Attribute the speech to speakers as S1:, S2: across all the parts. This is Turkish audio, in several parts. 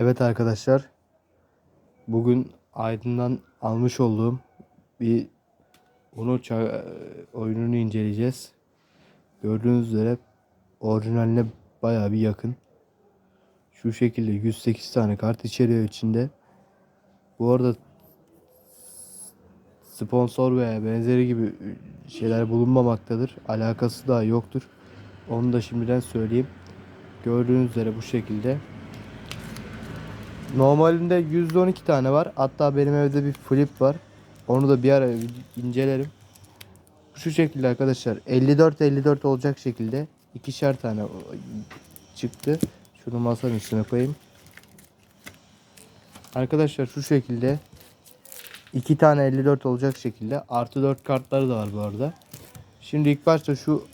S1: Evet arkadaşlar. Bugün Aydın'dan almış olduğum bir Uno ça- oyununu inceleyeceğiz. Gördüğünüz üzere orijinaline baya bir yakın. Şu şekilde 108 tane kart içeriyor içinde. Bu arada sponsor veya benzeri gibi şeyler bulunmamaktadır. Alakası da yoktur. Onu da şimdiden söyleyeyim. Gördüğünüz üzere bu şekilde. Normalinde 112 tane var. Hatta benim evde bir flip var. Onu da bir ara incelerim. Şu şekilde arkadaşlar 54 54 olacak şekilde ikişer tane çıktı. Şunu masanın üstüne koyayım. Arkadaşlar şu şekilde iki tane 54 olacak şekilde artı 4 kartları da var bu arada. Şimdi ilk başta şu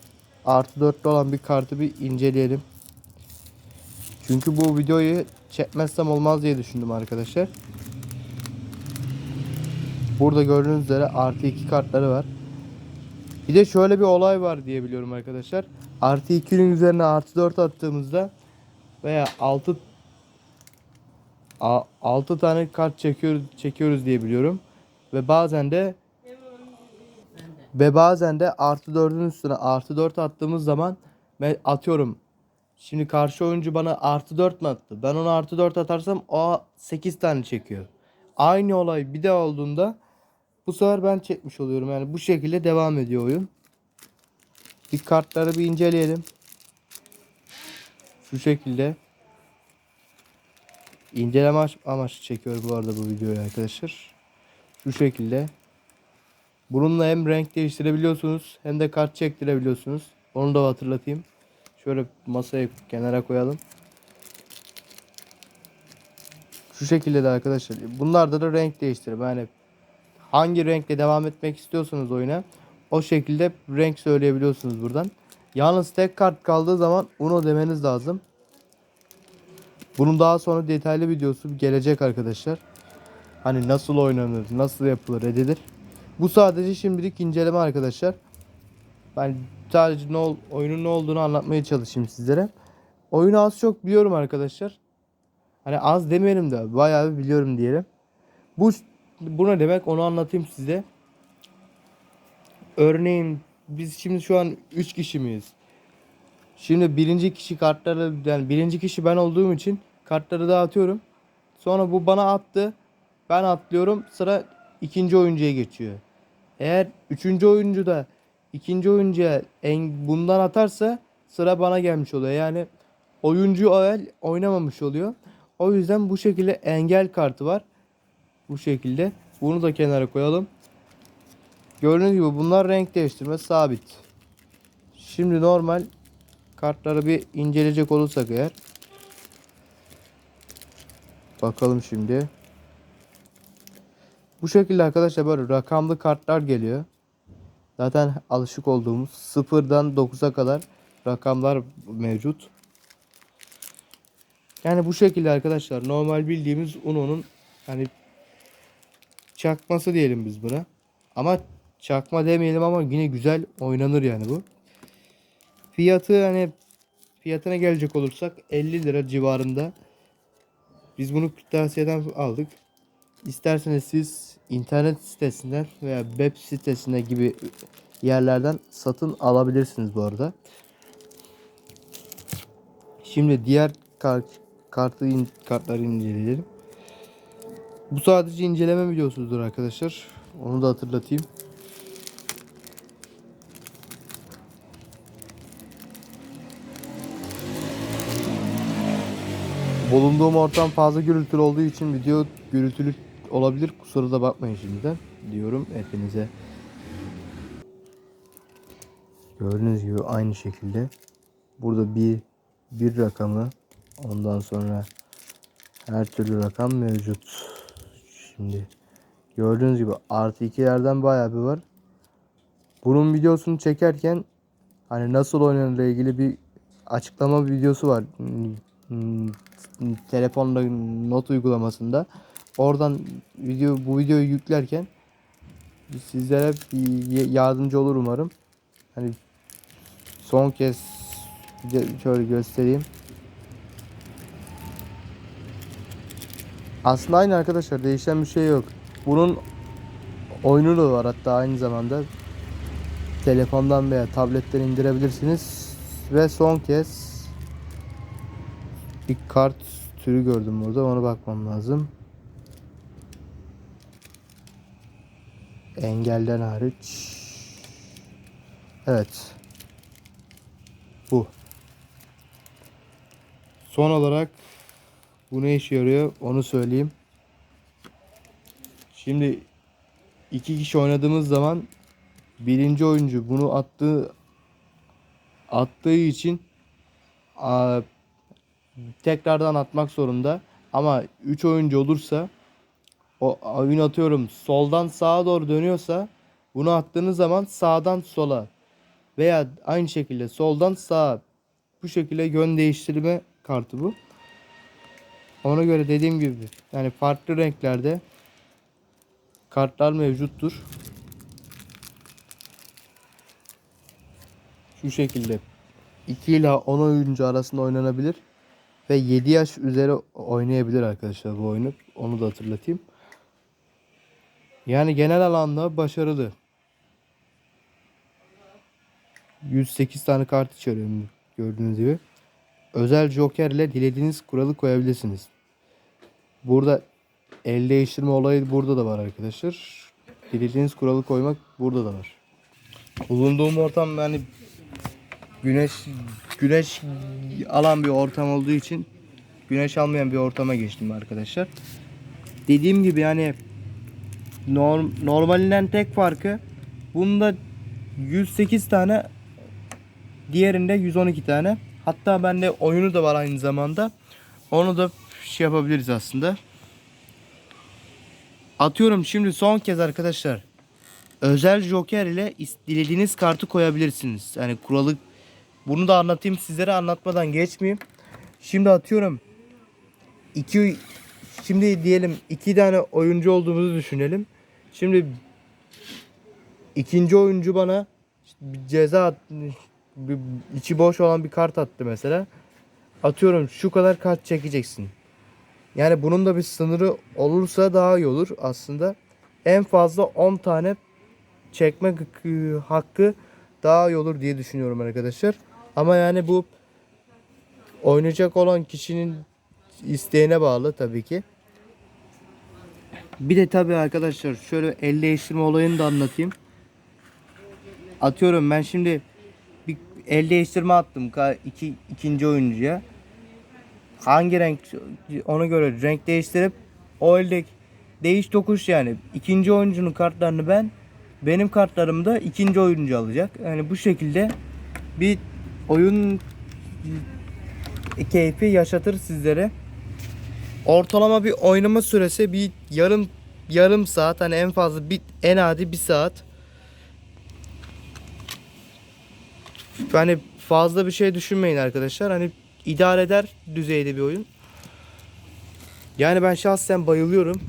S1: artı 4'lü olan bir kartı bir inceleyelim. Çünkü bu videoyu çekmezsem olmaz diye düşündüm arkadaşlar. Burada gördüğünüz üzere artı 2 kartları var. Bir de şöyle bir olay var diye biliyorum arkadaşlar. Artı 2'nin üzerine artı 4 attığımızda veya 6 6 tane kart çekiyoruz çekiyoruz diye biliyorum. Ve bazen de ve bazen de artı 4'ün üstüne artı 4 attığımız zaman atıyorum Şimdi karşı oyuncu bana artı 4 mü attı? Ben ona artı 4 atarsam o 8 tane çekiyor. Aynı olay bir de olduğunda bu sefer ben çekmiş oluyorum. Yani bu şekilde devam ediyor oyun. Bir kartları bir inceleyelim. Şu şekilde. İnceleme amaç- amaçlı çekiyorum bu arada bu videoyu arkadaşlar. Şu şekilde. Bununla hem renk değiştirebiliyorsunuz hem de kart çektirebiliyorsunuz. Onu da hatırlatayım. Şöyle masaya kenara koyalım. Şu şekilde de arkadaşlar. Bunlarda da renk değiştirip yani hangi renkle devam etmek istiyorsanız oyuna o şekilde renk söyleyebiliyorsunuz buradan. Yalnız tek kart kaldığı zaman Uno demeniz lazım. Bunun daha sonra detaylı videosu gelecek arkadaşlar. Hani nasıl oynanır, nasıl yapılır, edilir. Bu sadece şimdilik inceleme arkadaşlar. Ben sadece ne ol, oyunun ne olduğunu anlatmaya çalışayım sizlere. Oyunu az çok biliyorum arkadaşlar. Hani az demeyelim de bayağı biliyorum diyelim. Bu bu ne demek onu anlatayım size. Örneğin biz şimdi şu an 3 kişi miyiz? Şimdi birinci kişi kartları yani birinci kişi ben olduğum için kartları dağıtıyorum. Sonra bu bana attı. Ben atlıyorum. Sıra ikinci oyuncuya geçiyor. Eğer üçüncü oyuncu da ikinci oyuncuya en, bundan atarsa sıra bana gelmiş oluyor. Yani oyuncu o el oynamamış oluyor. O yüzden bu şekilde engel kartı var. Bu şekilde. Bunu da kenara koyalım. Gördüğünüz gibi bunlar renk değiştirme sabit. Şimdi normal kartları bir inceleyecek olursak eğer. Bakalım şimdi. Bu şekilde arkadaşlar böyle rakamlı kartlar geliyor. Zaten alışık olduğumuz sıfırdan 9'a kadar rakamlar mevcut. Yani bu şekilde arkadaşlar normal bildiğimiz Uno'nun hani çakması diyelim biz buna. Ama çakma demeyelim ama yine güzel oynanır yani bu. Fiyatı hani fiyatına gelecek olursak 50 lira civarında. Biz bunu kırtasiyeden aldık. İsterseniz siz internet sitesinden veya web sitesinde gibi yerlerden satın alabilirsiniz bu arada. Şimdi diğer kart, kartı in, kartları inceleyelim. Bu sadece inceleme videosudur arkadaşlar. Onu da hatırlatayım. Bulunduğum ortam fazla gürültülü olduğu için video gürültülü olabilir. Kusura da bakmayın şimdiden diyorum hepinize. Gördüğünüz gibi aynı şekilde burada bir bir rakamı ondan sonra her türlü rakam mevcut. Şimdi gördüğünüz gibi artı ikilerden bayağı bir var. Bunun videosunu çekerken hani nasıl oynanır ilgili bir açıklama videosu var. Hmm, Telefonda not uygulamasında. Oradan video bu videoyu yüklerken sizlere yardımcı olur umarım. Hani son kez şöyle göstereyim. Aslında aynı arkadaşlar değişen bir şey yok. Bunun oyunu da var hatta aynı zamanda. Telefondan veya tabletten indirebilirsiniz. Ve son kez bir kart türü gördüm burada. Ona bakmam lazım. Engelden hariç. Evet. Bu. Son olarak bu ne işe yarıyor onu söyleyeyim. Şimdi iki kişi oynadığımız zaman birinci oyuncu bunu attığı attığı için a, tekrardan atmak zorunda. Ama 3 oyuncu olursa o oyun atıyorum soldan sağa doğru dönüyorsa bunu attığınız zaman sağdan sola veya aynı şekilde soldan sağa bu şekilde yön değiştirme kartı bu. Ona göre dediğim gibi yani farklı renklerde kartlar mevcuttur. Şu şekilde 2 ile 10 oyuncu arasında oynanabilir ve 7 yaş üzeri oynayabilir arkadaşlar bu oyunu. Onu da hatırlatayım. Yani genel alanda başarılı. 108 tane kart içeriyor gördüğünüz gibi. Özel joker ile dilediğiniz kuralı koyabilirsiniz. Burada el değiştirme olayı burada da var arkadaşlar. Dilediğiniz kuralı koymak burada da var. Bulunduğum ortam yani güneş güneş alan bir ortam olduğu için güneş almayan bir ortama geçtim arkadaşlar. Dediğim gibi yani norm, normalinden tek farkı bunda 108 tane diğerinde 112 tane. Hatta bende oyunu da var aynı zamanda. Onu da şey yapabiliriz aslında. Atıyorum şimdi son kez arkadaşlar. Özel joker ile dilediğiniz kartı koyabilirsiniz. Yani kuralı bunu da anlatayım sizlere anlatmadan geçmeyeyim. Şimdi atıyorum. iki şimdi diyelim iki tane oyuncu olduğumuzu düşünelim. Şimdi ikinci oyuncu bana bir ceza bir- içi boş olan bir kart attı mesela. Atıyorum şu kadar kart çekeceksin. Yani bunun da bir sınırı olursa daha iyi olur aslında. En fazla 10 tane çekme hakkı daha iyi olur diye düşünüyorum arkadaşlar. Ama yani bu oynayacak olan kişinin isteğine bağlı tabii ki. Bir de tabii arkadaşlar şöyle el değiştirme olayını da anlatayım. Atıyorum ben şimdi bir el değiştirme attım iki, ikinci oyuncuya. Hangi renk ona göre renk değiştirip o elde değiş tokuş yani. ikinci oyuncunun kartlarını ben benim kartlarımı da ikinci oyuncu alacak. Yani bu şekilde bir oyun keyfi yaşatır sizlere. Ortalama bir oynama süresi bir yarım yarım saat hani en fazla bir en adi bir saat. Yani fazla bir şey düşünmeyin arkadaşlar. Hani idare eder düzeyde bir oyun. Yani ben şahsen bayılıyorum.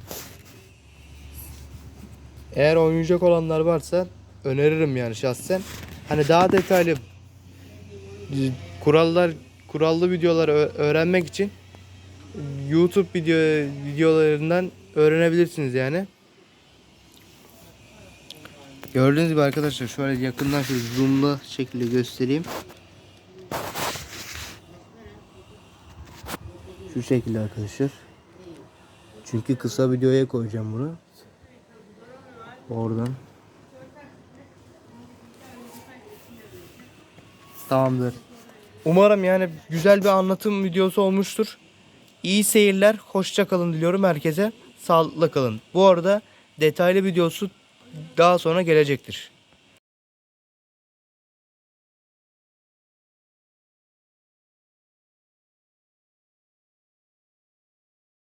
S1: Eğer oynayacak olanlar varsa öneririm yani şahsen. Hani daha detaylı kurallar kurallı videoları ö- öğrenmek için YouTube video videolarından öğrenebilirsiniz yani. Gördüğünüz gibi arkadaşlar şöyle yakından şöyle zoomlu şekilde göstereyim. Şu şekilde arkadaşlar. Çünkü kısa videoya koyacağım bunu. Oradan. Tamamdır. Umarım yani güzel bir anlatım videosu olmuştur. İyi seyirler. Hoşça kalın diliyorum herkese. Sağlıkla kalın. Bu arada detaylı videosu daha sonra gelecektir.